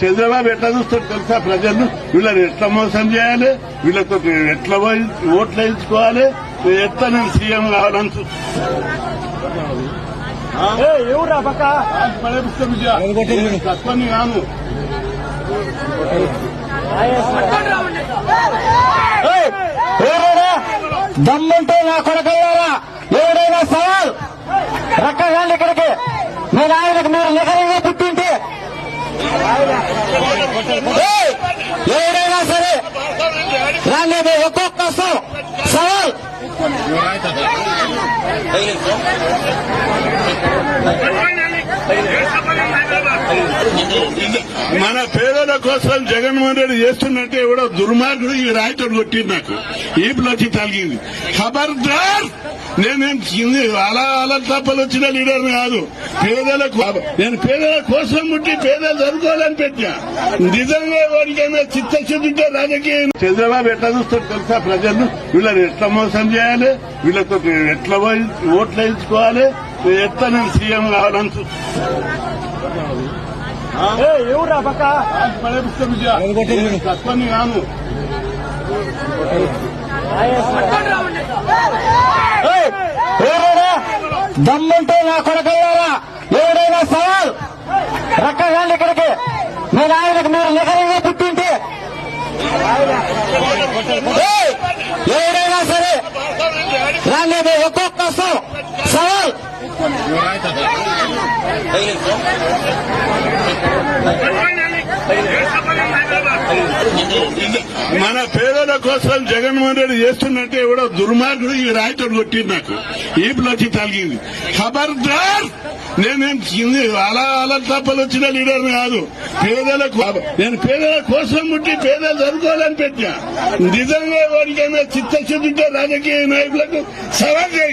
చంద్రబాబు ఎట్లా చూస్తాడు తెలుసా ప్రజలను వీళ్ళని ఎట్లా మోసం చేయాలి వీళ్ళతో ఎట్లా ఓట్లు వేయించుకోవాలి ఎట్లా నేను సీఎం కావాలని తక్కువని కాను దమ్ముంటే నా కొడకల్లారా Hey, మన పేదల కోసం జగన్మోహన్ రెడ్డి చేస్తున్నట్టే ఎవడో దుర్మార్గుడు ఈ రాయితో కొట్టింది నాకు. ఈపులోకి తలిగింది. ఖబర్దార్! నేనేం కింది అలా అలా తప్పలు వచ్చిన లీడర్ కాదు. పేదల నేను పేదల కోసం ముట్టి పేదలు చదువుకోవాలని పెట్టా నిజంగా వాడికైనా చిత్తశుద్ధి ఉంటే రాజకీయం చంద్రబాబు ఎట్లా చూస్తాడు తెలుసా ప్రజలు? వీళ్ళని ఎట్లా మోసం చేయాలి? వీళ్ళతో ఎట్లా ఓట్లు వేయించుకోవాలి? ఎట్లా నేను సీఎం కావాలని ఎవరా పక్క? తక్కువని కాను దమ్ముంటే నా కొడకల్లారా ఎవరైనా సవాల్? రక్కగాండి ఇక్కడికి. మీ నాయనకు మీరు నిఖరంగా పుట్టింటే! ఎవరైనా సరే రాండి ఒక్కొక్క సవాల్. మన పేదల కోసం జగన్మోహన్ రెడ్డి చేస్తున్నట్టే ఎవడో దుర్మార్గుడు ఈ రాయితో కొట్టింది నాకు. ఈపులోకి తలిగింది. ఖబర్దార్! నేనేం కింది అలా అలా తప్పలు వచ్చిన లీడర్ కాదు. పేదలకు నేను పేదల కోసం ముట్టి పేదలు చదువుకోవాలని పెట్టా నిజంగా వాడికైనా చిత్తశుద్ధితో రాజకీయ నాయకులకు సవాల్